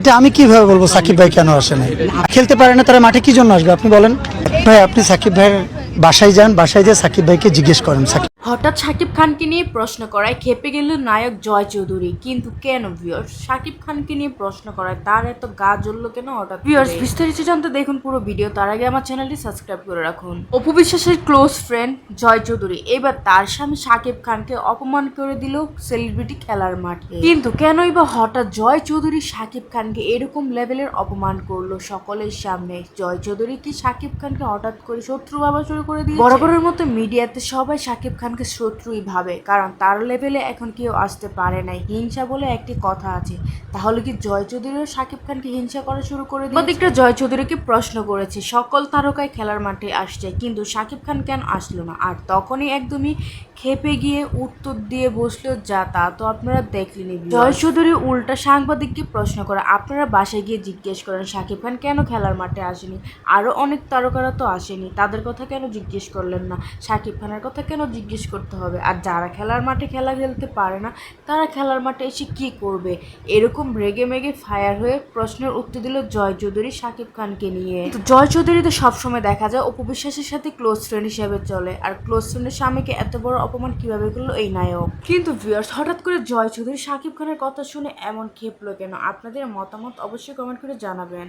এটা আমি কীভাবে বলব? সাকিব ভাই কেন আসে না খেলতে পারে না, তারা মাঠে কি জন্য আসবে? আপনি বলেন। ভাই, আপনি সাকিব ভাইয়ের বাসায় যান, বাসায় যেয়ে সাকিব ভাইকে জিজ্ঞেস করেন। সাকিব হঠাৎ শাকিব খানকে নিয়ে প্রশ্ন করায় খেপে গেল নায়ক জয় চৌধুরী। কিন্তু কেন ভিউয়ার্স শাকিব খানকে নিয়ে প্রশ্ন করায় তার এত গা জ্বললো কেন হঠাৎ ভিউয়ার্স বিস্তারিত জানতে দেখুন পুরো ভিডিও তার আগে আমার চ্যানেলটি সাবস্ক্রাইব করে রাখুন। অপু বিশ্বাসের ক্লোজ ফ্রেন্ড জয় চৌধুরী এবার তার স্বামী শাকিব খানকে অপমান করে দিল সেলিব্রিটি খেলার মাঠে। কিন্তু কেনই বা হঠাৎ জয় চৌধুরী শাকিব খানকে এরকম লেভেলের অপমান করল সকলের সামনে? জয় চৌধুরী কি শাকিব খানকে হঠাৎ করে শত্রু ভাবা শুরু করে দিয়ে বরাবরের মতো মিডিয়াতে সবাই শাকিব খানকে শত্রুই ভাবে কারণ তার লেভেলে এখন কেউ আসতে পারে নাই। হিংসা বলে একটি কথা আছে। তাহলে কি জয় চৌধুরীও শাকিব খানকে হিংসা করা শুরু করে দিকটা জয় চৌধুরীকে প্রশ্ন করেছে সকল তারকায় খেলার মাঠে আসছে কিন্তু শাকিব খান কেন আসলো না? আর তখনই একদমই খেপে গিয়ে উত্তর দিয়ে বসল যা তা তো আপনারা দেখলেনি জয় চৌধুরী উল্টা সাংবাদিককে প্রশ্ন করে আপনারা বাসায় গিয়ে জিজ্ঞেস করেন শাকিব খান কেন খেলার মাঠে আসেনি? আরও অনেক তারকারা তো আসেনি তাদের কথা কেন জিজ্ঞেস করলেন না? শাকিব খানের কথা কেন জিজ্ঞেস করতে হবে। আর যারা খেলার মাঠে খেলা খেলতে পারে না, তারা খেলার মাঠে এসে কি করবে? এরকম রেগে মেগে ফায়ার হয়ে প্রশ্নের উত্তর দিল জয় চৌধুরী শাকিব খানকে নিয়ে। তো জয় চৌধুরী তো সবসময় দেখা যায় অপবিশ্বাসের সাথে ক্লোজ ফ্রেন্ড হিসেবে চলে। আর ক্লোজ ফ্রেন্ডের স্বামীকে এত বড় অপমান কীভাবে করল এই নায়ক? কিন্তু ভিউয়ার্স হঠাৎ করে জয় চৌধুরী শাকিব খানের কথা শুনে এমন খেপলো কেন? আপনাদের মতামত অবশ্যই কমেন্ট করে জানাবেন।